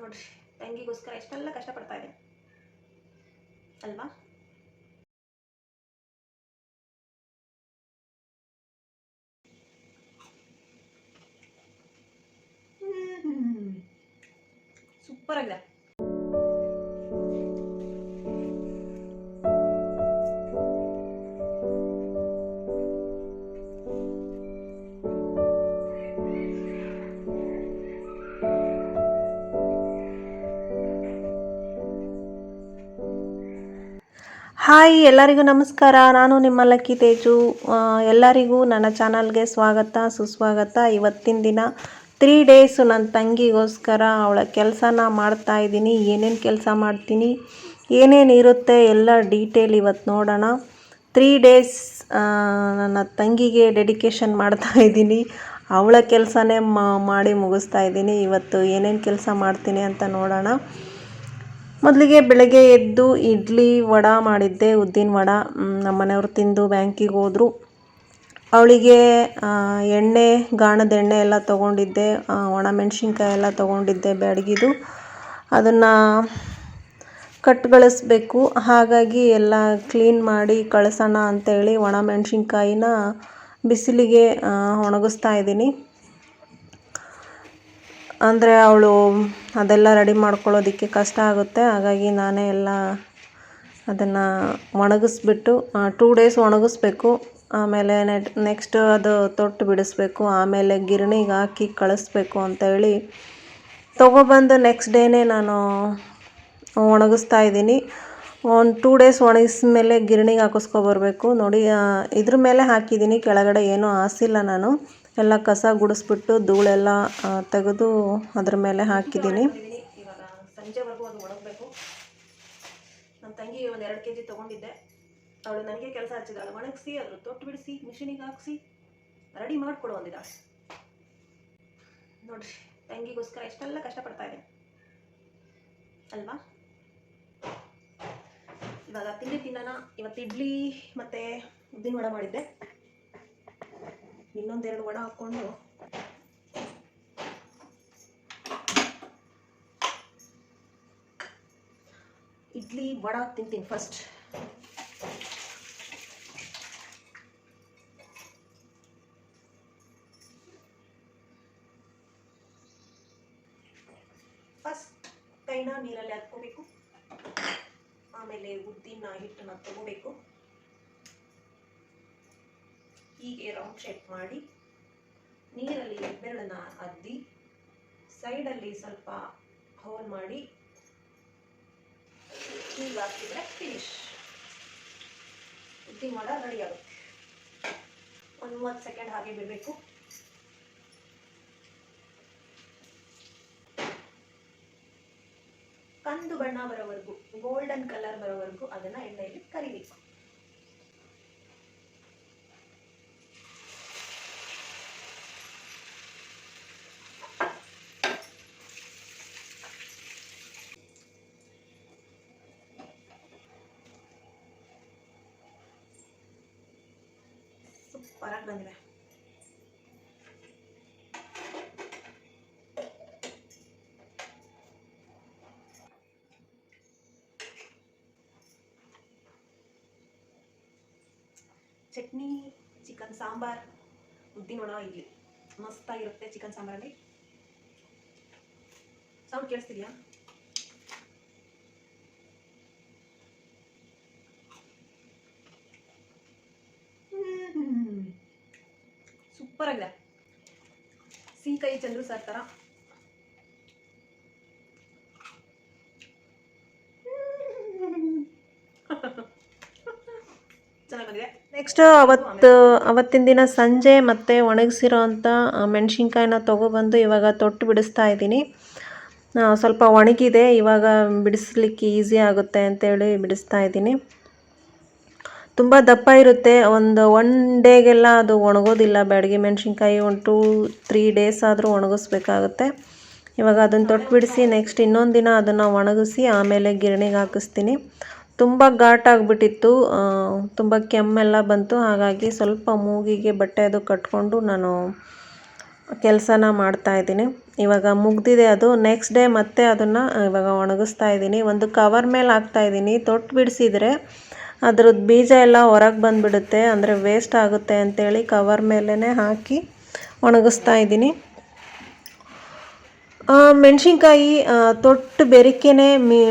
ನೋಡ್ರಿ ತಂಗಿಗೋಸ್ಕರ ಎಷ್ಟೆಲ್ಲ ಕಷ್ಟಪಡ್ತಾ ಇದೆ. ಅಲ್ವಾ? ಸೂಪರ್ ಆಗಿದೆ. ಹಾಯ್ ಎಲ್ಲರಿಗೂ ನಮಸ್ಕಾರ. ನಾನು ನಿಮ್ಮ ಲಕ್ಕಿ ತೇಜು. ಎಲ್ಲರಿಗೂ ನನ್ನ ಚಾನಲ್ಗೆ ಸ್ವಾಗತ, ಸುಸ್ವಾಗತ. ಇವತ್ತಿನ ದಿನ ತ್ರೀ ಡೇಸು ನನ್ನ ತಂಗಿಗೋಸ್ಕರ ಅವಳ ಕೆಲಸನ ಮಾಡ್ತಾ ಇದ್ದೀನಿ. ಏನೇನು ಕೆಲಸ ಮಾಡ್ತೀನಿ, ಏನೇನು ಇರುತ್ತೆ ಎಲ್ಲ ಡೀಟೇಲ್ ಇವತ್ತು ನೋಡೋಣ. ತ್ರೀ ಡೇಸ್ ನನ್ನ ತಂಗಿಗೆ ಡೆಡಿಕೇಶನ್ ಮಾಡ್ತಾ ಇದ್ದೀನಿ. ಅವಳ ಕೆಲಸನೇ ಮಾಡಿ ಮುಗಿಸ್ತಾ ಇದ್ದೀನಿ. ಇವತ್ತು ಏನೇನು ಕೆಲಸ ಮಾಡ್ತೀನಿ ಅಂತ ನೋಡೋಣ. ಮೊದಲಿಗೆ ಬೆಳಗ್ಗೆ ಎದ್ದು ಇಡ್ಲಿ ವಡ ಮಾಡಿದ್ದೆ ಉದ್ದಿನ ವಡ. ನಮ್ಮನೆಯವ್ರು ನಮ್ಮ ಮನೆಯವ್ರು ತಿಂದು ಬ್ಯಾಂಕಿಗೆ ಹೋದರು. ಅವಳಿಗೆ ಎಣ್ಣೆ ಗಾಣದ ಎಣ್ಣೆ ಎಲ್ಲ ತೊಗೊಂಡಿದ್ದೆ ಒಣ ಒಣಮೆಣ್ಸಿನ್ಕಾಯಿ ಎಲ್ಲ ತೊಗೊಂಡಿದ್ದೆ ಬ್ಯಾಡಗಿದು. ಅದನ್ನು ಕಟ್ಗಳಿಸ್ಬೇಕು. ಹಾಗಾಗಿ ಎಲ್ಲ ಕ್ಲೀನ್ ಮಾಡಿ ಕಳಿಸೋಣ ಅಂತೇಳಿ ಒಣಮೆಣ್ಸಿನ್ಕಾಯಿನ ಬಿಸಿಲಿಗೆ ಆ, ಒಣಗಿಸ್ತಾ ಇದ್ದೀನಿ. ಅಂದರೆ ಅವಳು ಅದೆಲ್ಲ ರೆಡಿ ಮಾಡ್ಕೊಳ್ಳೋದಕ್ಕೆ ಕಷ್ಟ ಆಗುತ್ತೆ. ಹಾಗಾಗಿ ನಾನೇ ಎಲ್ಲ ಅದನ್ನು ಒಣಗಿಸ್ಬಿಟ್ಟು ಟೂ ಡೇಸ್ ಒಣಗಿಸ್ಬೇಕು. ಆಮೇಲೆ ನೆಟ್ ನೆಕ್ಸ್ಟ್ ಅದು ತೊಟ್ಟು ಬಿಡಿಸ್ಬೇಕು. ಆಮೇಲೆ ಗಿರಣಿಗೆ ಹಾಕಿ ಕಳಿಸ್ಬೇಕು ಅಂತೇಳಿ ತೊಗೊಬಂದು ನೆಕ್ಸ್ಟ್ ಡೇನೇ ನಾನು ಒಣಗಿಸ್ತಾ ಇದ್ದೀನಿ. ಒಂದು ಟೂ ಡೇಸ್ ಒಣಗಿಸ್ಮೇಲೆ ಗಿರಣಿಗೆ ಹಾಕಿಸ್ಕೊಬರ್ಬೇಕು. ನೋಡಿ ಇದ್ರ ಮೇಲೆ ಹಾಕಿದ್ದೀನಿ. ಕೆಳಗಡೆ ಏನೂ ಹಾಸಿಲ್ಲ ನಾನು. ಎಲ್ಲ ಕಸ ಗುಡಿಸ್ಬಿಟ್ಟು ಧೂಳೆಲ್ಲ ತೆಗೆದು ಅದ್ರ ಮೇಲೆ ಹಾಕಿದ್ದೀನಿ. ಇವಾಗ ಸಂಜೆವರೆಗೂ ಅದು ಒಣಗಬೇಕು. ನಮ್ಮ ತಂಗಿ ಒಂದು ಎರಡು ಕೆ ಜಿ ತೊಗೊಂಡಿದ್ದೆ. ಅವಳು ನನಗೆ ಕೆಲಸ ಹಚ್ಚಿದ್ದಾಳೆ ಒಣಗಿಸಿ, ಅದ್ರ ತೊಟ್ಟು ಬಿಡಿಸಿ, ಮಿಷಿನಿಗೆ ಹಾಕಿಸಿ, ರೆಡಿ ಮಾಡಿಕೊಡು ಅಂದಿದ್ದಾಳೆ ನೋಡ್ರಿ, ತಂಗಿಗೋಸ್ಕರ ಎಷ್ಟೆಲ್ಲ ಕಷ್ಟಪಡ್ತಾ ಇದೆ. ಅಲ್ವಾ? ಇವಾಗ ತಿಂಡಿ ತಿನ್ನೋಣ, ಇವತ್ತು ಇಡ್ಲಿ ಮತ್ತೆ ಉದ್ದಿನ ವಡ ಮಾಡಿದ್ದೆ. ಇನ್ನೊಂದೆರಡು ವಡ ಹಾಕ್ಕೊಂಡು ಇಡ್ಲಿ ವಡ ತಿಂತೀನಿ ಫಸ್ಟ್ ಫಸ್ಟ್ ಕೈನ ನೀರಲ್ಲಿ ಹಾಕ್ಕೋಬೇಕು ಆಮೇಲೆ ಉದ್ದಿನ ಹಿಟ್ಟನ್ನ ತಗೋಬೇಕು. ಹೀಗೆ ರೌಂಡ್ ಶೇಪ್ ಮಾಡಿ, ನೀರಲ್ಲಿ ಹೆಬ್ಬೆರಳನ್ನ ಅದ್ದಿ ಸೈಡಲ್ಲಿ ಸ್ವಲ್ಪ ಹೋಲ್ ಮಾಡಿ ಹೀಗೆ ಹಾಕಿದ್ರೆ ಫಿನಿಶ್ ಉದ್ದಿ ಮಾಡ ರೆಡಿ ಆಗುತ್ತೆ. ಒಂದು ಮೂವತ್ತು ಸೆಕೆಂಡ್ ಹಾಗೆ ಬಿಡಬೇಕು. ಕಂದು ಬಣ್ಣ ಬರೋವರೆಗೂ ಗೋಲ್ಡನ್ ಕಲರ್ ಬರೋವರೆಗೂ ಅದನ್ನ ಎಣ್ಣೆಯಲ್ಲಿ ಕರಿಬೇಕು. ಸೂಪರ್ ಬಂದಿವೆ. ಚಟ್ನಿ ಚಿಕನ್ ಸಾಂಬಾರ್ ಉದ್ದಿನ ವಡ ಇಡ್ಲಿ. ಮಸ್ತಾಗಿರುತ್ತೆ ಚಿಕನ್ ಸಾಂಬಾರಲ್ಲಿ. ಸೌಂಡ್ ಕೇಳಿಸ್ತಿದ್ಯಾ? ಸೂಪರ್ ಆಗಿದೆ ಸೀಕಾಯಿ ಚಂದ್ರು ಸಾರ್ ತರ. ನೆಕ್ಸ್ಟ್ ಅವತ್ತು, ಅವತ್ತಿನ ದಿನ ಸಂಜೆ ಮತ್ತೆ ಒಣಗಿಸಿರೋ ಅಂಥ ಮೆಣಸಿನ್ಕಾಯಿನ ತೊಗೊಬಂದು ಇವಾಗ ತೊಟ್ಟು ಬಿಡಿಸ್ತಾ ಇದ್ದೀನಿ. ಸ್ವಲ್ಪ ಒಣಗಿದೆ, ಇವಾಗ ಬಿಡಿಸ್ಲಿಕ್ಕೆ ಈಸಿ ಆಗುತ್ತೆ ಅಂತೇಳಿ ಬಿಡಿಸ್ತಾ ಇದ್ದೀನಿ. ತುಂಬ ದಪ್ಪ ಇರುತ್ತೆ. ಒಂದು ಒನ್ ಡೇಗೆಲ್ಲ ಅದು ಒಣಗೋದಿಲ್ಲ. ಬ್ಯಾಡಗಿ ಮೆಣಸಿನ್ಕಾಯಿ ಒಂದು ಟೂ ತ್ರೀ ಡೇಸ್ ಆದರೂ ಒಣಗಿಸ್ಬೇಕಾಗುತ್ತೆ. ಇವಾಗ ಅದನ್ನು ತೊಟ್ಟು ಬಿಡಿಸಿ ನೆಕ್ಸ್ಟ್ ಇನ್ನೊಂದು ದಿನ ಅದನ್ನು ಒಣಗಿಸಿ ಆಮೇಲೆ ಗಿರಣಿಗೆ ಹಾಕಿಸ್ತೀನಿ. ತುಂಬ ಘಾಟ್ ಆಗಿಬಿಟ್ಟಿತ್ತು. ತುಂಬ ಕೆಮ್ಮೆಲ್ಲ ಬಂತು. ಹಾಗಾಗಿ ಸ್ವಲ್ಪ ಮೂಗಿಗೆ ಬಟ್ಟೆ ಅದು ಕಟ್ಕೊಂಡು ನಾನು ಕೆಲಸನ ಮಾಡ್ತಾ ಇದ್ದೀನಿ. ಇವಾಗ ಮುಗ್ದಿದೆ ಅದು. ನೆಕ್ಸ್ಟ್ ಡೇ ಮತ್ತೆ ಅದನ್ನು ಇವಾಗ ಒಣಗಿಸ್ತಾ ಇದ್ದೀನಿ. ಒಂದು ಕವರ್ ಮೇಲೆ ಹಾಕ್ತಾ ಇದ್ದೀನಿ. ತೊಟ್ಟು ಬಿಡಿಸಿದ್ರೆ ಅದ್ರದ್ದು ಬೀಜ ಎಲ್ಲ ಹೊರಗೆ ಬಂದುಬಿಡುತ್ತೆ, ಅಂದರೆ ವೇಸ್ಟ್ ಆಗುತ್ತೆ ಅಂತೇಳಿ ಕವರ್ ಮೇಲೇ ಹಾಕಿ ಒಣಗಿಸ್ತಾ ಇದ್ದೀನಿ. ಮೆಣಸಿನ್ಕಾಯಿ ತೊಟ್ಟು ಬೆರಿಕೆನೆ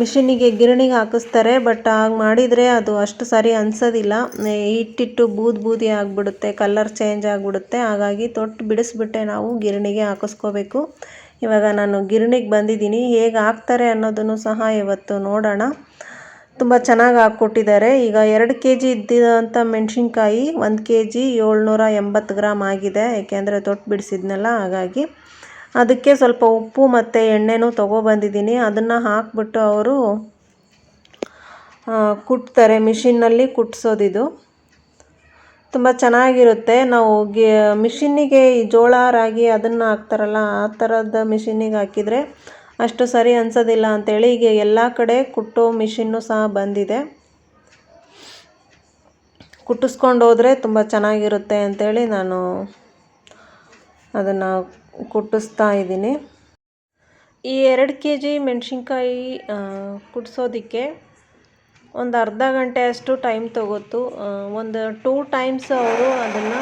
ಮಿಷಿನಿಗೆ ಗಿರಣಿಗೆ ಹಾಕಿಸ್ತಾರೆ, ಬಟ್ ಹಾಗೆ ಮಾಡಿದರೆ ಅದು ಅಷ್ಟು ಸರಿ ಅನಿಸೋದಿಲ್ಲ. ಇಟ್ಟಿಟ್ಟು ಬೂದಿ ಬೂದಿ ಆಗಿಬಿಡುತ್ತೆ ಕಲರ್ ಚೇಂಜ್ ಆಗಿಬಿಡುತ್ತೆ. ಹಾಗಾಗಿ ತೊಟ್ಟು ಬಿಡಿಸ್ಬಿಟ್ಟೆ ನಾವು ಗಿರಣಿಗೆ ಹಾಕಿಸ್ಕೋಬೇಕು. ಇವಾಗ ನಾನು ಗಿರಣಿಗೆ ಬಂದಿದ್ದೀನಿ, ಹೇಗೆ ಹಾಕ್ತಾರೆ ಅನ್ನೋದನ್ನು ಸಹ ಇವತ್ತು ನೋಡೋಣ. ತುಂಬ ಚೆನ್ನಾಗಿ ಹಾಕ್ಕೊಟ್ಟಿದ್ದಾರೆ. ಈಗ ಎರಡು ಕೆ ಜಿ ಇದ್ದಿದಂಥ ಮೆಣಸಿನ್ಕಾಯಿ ಒಂದು ಕೆ ಜಿ ಏಳ್ನೂರ ಎಂಬತ್ತು ಗ್ರಾಮ್ ಆಗಿದೆ. ಏಕೆಂದರೆ ತೊಟ್ಟು ಬಿಡಿಸಿದ್ನಲ್ಲ, ಹಾಗಾಗಿ. ಅದಕ್ಕೆ ಸ್ವಲ್ಪ ಉಪ್ಪು ಮತ್ತು ಎಣ್ಣೆನೂ ತೊಗೊಬಂದಿದ್ದೀನಿ. ಅದನ್ನು ಹಾಕ್ಬಿಟ್ಟು ಅವರು ಕುಟ್ತಾರೆ. ಮಿಷಿನ್ನಲ್ಲಿ ಕುಟ್ಸೋದಿದು. ತುಂಬ ಚೆನ್ನಾಗಿರುತ್ತೆ. ನಾವು ಗಿ, ಮಿಷಿನ್ನಿಗೆ ಈ ಜೋಳ, ರಾಗಿ ಅದನ್ನು ಹಾಕ್ತಾರಲ್ಲ, ಆ ಥರದ ಮಿಷಿನ್ನಿಗೆ ಹಾಕಿದರೆ ಅಷ್ಟು ಸರಿ ಅನಿಸೋದಿಲ್ಲ ಅಂಥೇಳಿ ಈಗ ಎಲ್ಲ ಕಡೆ ಕುಟ್ಟೋ ಮಿಷಿನ್ನು ಸಹ ಬಂದಿದೆ. ಕುಟ್ಟಿಸ್ಕೊಂಡು ಹೋದರೆ ತುಂಬ ಚೆನ್ನಾಗಿರುತ್ತೆ ಅಂತೇಳಿ ನಾನು ಅದನ್ನು ಕುಟ್ಟಿಸ್ತಾ ಇದ್ದೀನಿ. ಈ ಎರಡು ಕೆ ಜಿ ಮೆಣಸಿನ್ಕಾಯಿ ಕುಟ್ಸೋದಕ್ಕೆ ಒಂದು ಅರ್ಧ ಗಂಟೆ ಅಷ್ಟು ಟೈಮ್ ತಗೋತು ಒಂದು ಟೂ ಟೈಮ್ಸ್ ಅವರು ಅದನ್ನು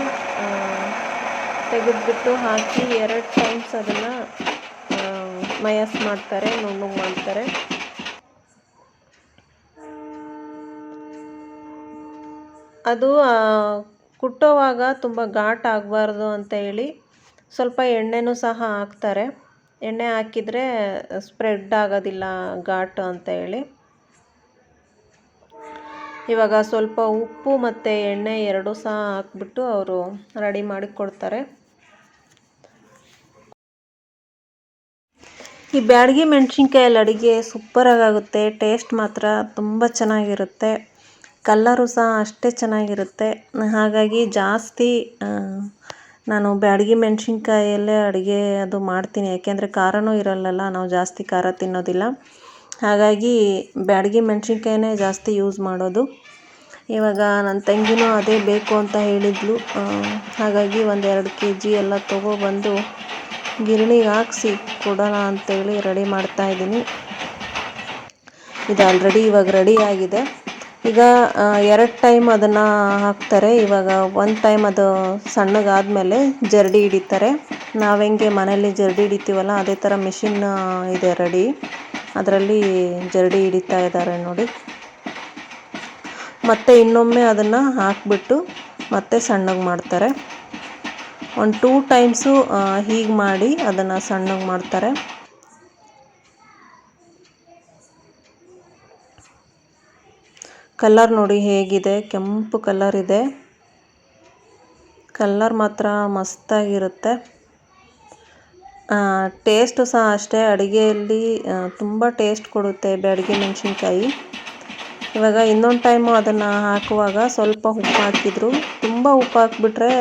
ತೆಗೆದುಬಿಟ್ಟು ಹಾಕಿ ಎರಡು ಟೈಮ್ಸ್ ಅದನ್ನು ಮಯಸ್ ಮಾಡ್ತಾರೆ, ನುಣ್ಣಗೆ ಮಾಡ್ತಾರೆ. ಅದು ಕುಟ್ಟೋವಾಗ ತುಂಬ ಘಾಟ್ ಆಗಬಾರ್ದು ಅಂತ ಹೇಳಿ ಸ್ವಲ್ಪ ಎಣ್ಣೆನೂ ಸಹ ಹಾಕ್ತಾರೆ. ಎಣ್ಣೆ ಹಾಕಿದರೆ ಸ್ಪ್ರೆಡ್ ಆಗೋದಿಲ್ಲ ಘಾಟು ಅಂತ ಹೇಳಿ. ಇವಾಗ ಸ್ವಲ್ಪ ಉಪ್ಪು ಮತ್ತು ಎಣ್ಣೆ ಎರಡೂ ಸಹ ಹಾಕ್ಬಿಟ್ಟು ಅವರು ರೆಡಿ ಮಾಡಿ ಕೊಡ್ತಾರೆ ಈ ಬ್ಯಾಡಗಿ ಮೆಣಸಿನ್ಕಾಯಲ್ಲಿ ಅಡುಗೆ ಸೂಪರಾಗುತ್ತೆ ಟೇಸ್ಟ್ ಮಾತ್ರ ತುಂಬ ಚೆನ್ನಾಗಿರುತ್ತೆ. ಕಲ್ಲರು ಸಹ ಅಷ್ಟೇ ಚೆನ್ನಾಗಿರುತ್ತೆ. ಹಾಗಾಗಿ ಜಾಸ್ತಿ ನಾನು ಬ್ಯಾಡಗಿ ಮೆಣಸಿನ್ಕಾಯಲ್ಲೇ ಅಡುಗೆ ಅದು ಮಾಡ್ತೀನಿ. ಯಾಕೆಂದರೆ ಖಾರನೂ ಇರಲ್ಲಲ್ಲ, ನಾವು ಜಾಸ್ತಿ ಖಾರ ತಿನ್ನೋದಿಲ್ಲ. ಹಾಗಾಗಿ ಬ್ಯಾಡಗಿ ಮೆಣಸಿನಕಾಯಿನೇ ಜಾಸ್ತಿ ಯೂಸ್ ಮಾಡೋದು. ಇವಾಗ ನನ್ನ ತಂಗಿನೂ ಅದೇ ಬೇಕು ಅಂತ ಹೇಳಿದ್ಲು. ಹಾಗಾಗಿ ಒಂದೆರಡು ಕೆ ಜಿ ಎಲ್ಲ ತೊಗೊಬಂದು ಗಿರಣಿಗೆ ಹಾಕ್ಸಿ ಕೊಡೋಣ ಅಂತೇಳಿ ರೆಡಿ ಮಾಡ್ತಾ ಇದ್ದೀನಿ. ಇದು ಆಲ್ರೆಡಿ ಇವಾಗ ರೆಡಿ ಆಗಿದೆ. ಈಗ ಎರಡು ಟೈಮ್ ಅದನ್ನು ಹಾಕ್ತಾರೆ. ಇವಾಗ ಒಂದು ಟೈಮ್ ಅದು ಸಣ್ಣಗಾದಮೇಲೆ ಜರಡಿ ಹಿಡಿತಾರೆ. ನಾವು ಹೆಂಗೆ ಮನೆಯಲ್ಲಿ ಜರಡಿ ಹಿಡಿತೀವಲ್ಲ, ಅದೇ ಥರ ಮಿಷಿನ್ ಇದೆ ರೆಡಿ ಅದರಲ್ಲಿ ಜರಡಿ ಹಿಡಿತಾ ಇದ್ದಾರೆ ನೋಡಿ. ಮತ್ತೆ ಇನ್ನೊಮ್ಮೆ ಅದನ್ನು ಹಾಕಿಬಿಟ್ಟು ಮತ್ತೆ ಸಣ್ಣಗೆ ಮಾಡ್ತಾರೆ. ಒಂದು ಟೂ ಟೈಮ್ಸು ಹೀಗೆ ಮಾಡಿ ಅದನ್ನು ಸಣ್ಣಗೆ ಮಾಡ್ತಾರೆ. ಕಲ್ಲರ್ ನೋಡಿ ಹೇಗಿದೆ, ಕೆಂಪು ಕಲರ್ ಇದೆ. ಕಲ್ಲರ್ ಮಾತ್ರ ಮಸ್ತಾಗಿರುತ್ತೆ. ಟೇಸ್ಟು ಸಹ ಅಷ್ಟೇ, ಅಡುಗೆಯಲ್ಲಿ ತುಂಬ ಟೇಸ್ಟ್ ಕೊಡುತ್ತೆ ಬ್ಯಾಡಗಿ ಮೆಣಸಿನ್ಕಾಯಿ. ಇವಾಗ ಇನ್ನೊಂದು ಟೈಮು ಅದನ್ನು ಹಾಕುವಾಗ ಸ್ವಲ್ಪ ಉಪ್ಪು ಹಾಕಿದರು. ತುಂಬ ಉಪ್ಪು ಹಾಕ್ಬಿಟ್ರೆ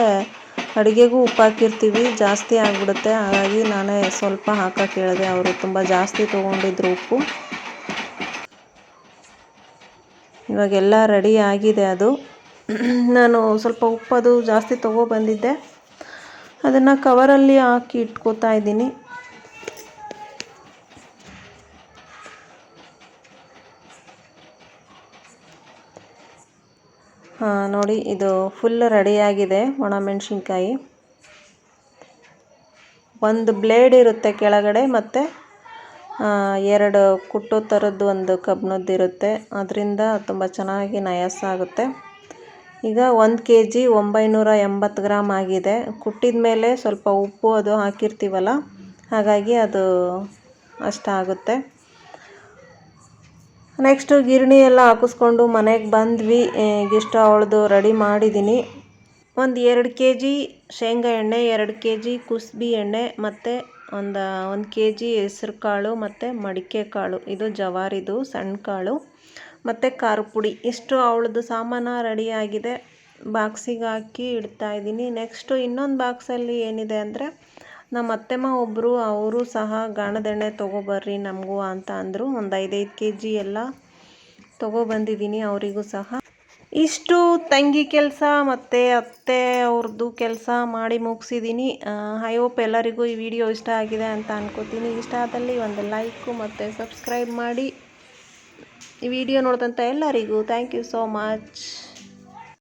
ಅಡುಗೆಗೂ ಉಪ್ಪು ಹಾಕಿರ್ತೀವಿ ಜಾಸ್ತಿ ಆಗಿಬಿಡುತ್ತೆ. ಹಾಗಾಗಿ ನಾನೇ ಸ್ವಲ್ಪ ಹಾಕೋಕ್ಕೆ ಹೇಳಿದೆ ಅವರು ತುಂಬ ಜಾಸ್ತಿ ತೊಗೊಂಡಿದ್ರು ಉಪ್ಪು. ಇವಾಗೆಲ್ಲ ರೆಡಿ ಆಗಿದೆ ಅದು. ನಾನು ಸ್ವಲ್ಪ ಉಪ್ಪು ಅದು ಜಾಸ್ತಿ ತೊಗೊಬಂದಿದ್ದೆ ಅದನ್ನು ಕವರಲ್ಲಿ ಹಾಕಿ ಇಟ್ಕೋತಾ ಇದ್ದೀನಿ. ನೋಡಿ, ಇದು ಫುಲ್ ರೆಡಿಯಾಗಿದೆ ಒಣಮೆಣಸಿನ್ಕಾಯಿ ಒಂದು ಬ್ಲೇಡ್ ಇರುತ್ತೆ ಕೆಳಗಡೆ ಮತ್ತು ಎರಡು ಕುಟ್ಟು ಥರದ್ದು ಒಂದು ಕಬ್ಬಿಣದ್ದು ಇರುತ್ತೆ. ಅದರಿಂದ ತುಂಬ ಚೆನ್ನಾಗಿ ನಯಸ್ ಆಗುತ್ತೆ. ಈಗ ಒಂದು ಕೆ ಜಿ ಒಂಬೈನೂರ ಎಂಬತ್ತು ಗ್ರಾಮ್ ಆಗಿದೆ. ಕುಟ್ಟಿದ ಮೇಲೆ ಸ್ವಲ್ಪ ಉಪ್ಪು ಅದು ಹಾಕಿರ್ತೀವಲ್ಲ, ಹಾಗಾಗಿ ಅದು ಅಷ್ಟಾಗುತ್ತೆ. ನೆಕ್ಸ್ಟು ಗಿರಣಿ ಎಲ್ಲ ಹಾಕಿಸ್ಕೊಂಡು ಮನೆಗೆ ಬಂದ್ವಿ. ಇಷ್ಟು ಅವಳದು ರೆಡಿ ಮಾಡಿದ್ದೀನಿ ಒಂದು ಎರಡು ಕೆ ಜಿ ಶೇಂಗಾ ಎಣ್ಣೆ, ಎರಡು ಕೆ ಜಿ ಕುಸ್ಬಿ ಎಣ್ಣೆ, ಮತ್ತು ಒಂದು ಒಂದು ಕೆ ಜಿ ಹೆಸ್ರು ಕಾಳು, ಮತ್ತು ಮಡಿಕೆ ಕಾಳು. ಇದು ಜವಾರಿದು ಸಣ್ಣ ಕಾಳು, ಮತ್ತು ಖಾರ ಪುಡಿ. ಇಷ್ಟು ಅವಳದು ಸಾಮಾನು ರೆಡಿಯಾಗಿದೆ ಬಾಕ್ಸಿಗೆ ಹಾಕಿ ಇಡ್ತಾ ಇದ್ದೀನಿ ನೆಕ್ಸ್ಟು ಇನ್ನೊಂದು ಬಾಕ್ಸಲ್ಲಿ ಏನಿದೆ ಅಂದರೆ ನಮ್ಮ ಅತ್ತೆಮ್ಮ ಒಬ್ಬರು ಅವರು ಸಹ ಗಾಣದೆಣ್ಣೆ ತೊಗೊಬರ್ರಿ ನಮಗೂ ಅಂತ ಅಂದರು. ಒಂದು ಐದೈದು ಕೆ ಜಿ ಎಲ್ಲ ತೊಗೊಬಂದಿದ್ದೀನಿ ಅವರಿಗೂ ಸಹ. ಇಷ್ಟು ತಂಗಿ ಕೆಲಸ ಮತ್ತು ಅತ್ತೆ ಅವ್ರದ್ದು ಕೆಲಸ ಮಾಡಿ ಮುಗಿಸಿದ್ದೀನಿ ಐ ಹೋಪ್ ಎಲ್ಲರಿಗೂ ಈ ವಿಡಿಯೋ ಇಷ್ಟ ಆಗಿದೆ ಅಂತ ಅನ್ಕೋತೀನಿ. ಇಷ್ಟ ಆದಲ್ಲಿ ಒಂದು ಲೈಕು ಮತ್ತು ಸಬ್ಸ್ಕ್ರೈಬ್ ಮಾಡಿ. ಈ ವಿಡಿಯೋ ನೋಡಿದಂಥ ಎಲ್ಲರಿಗೂ ಥ್ಯಾಂಕ್ ಯು ಸೋ ಮಚ್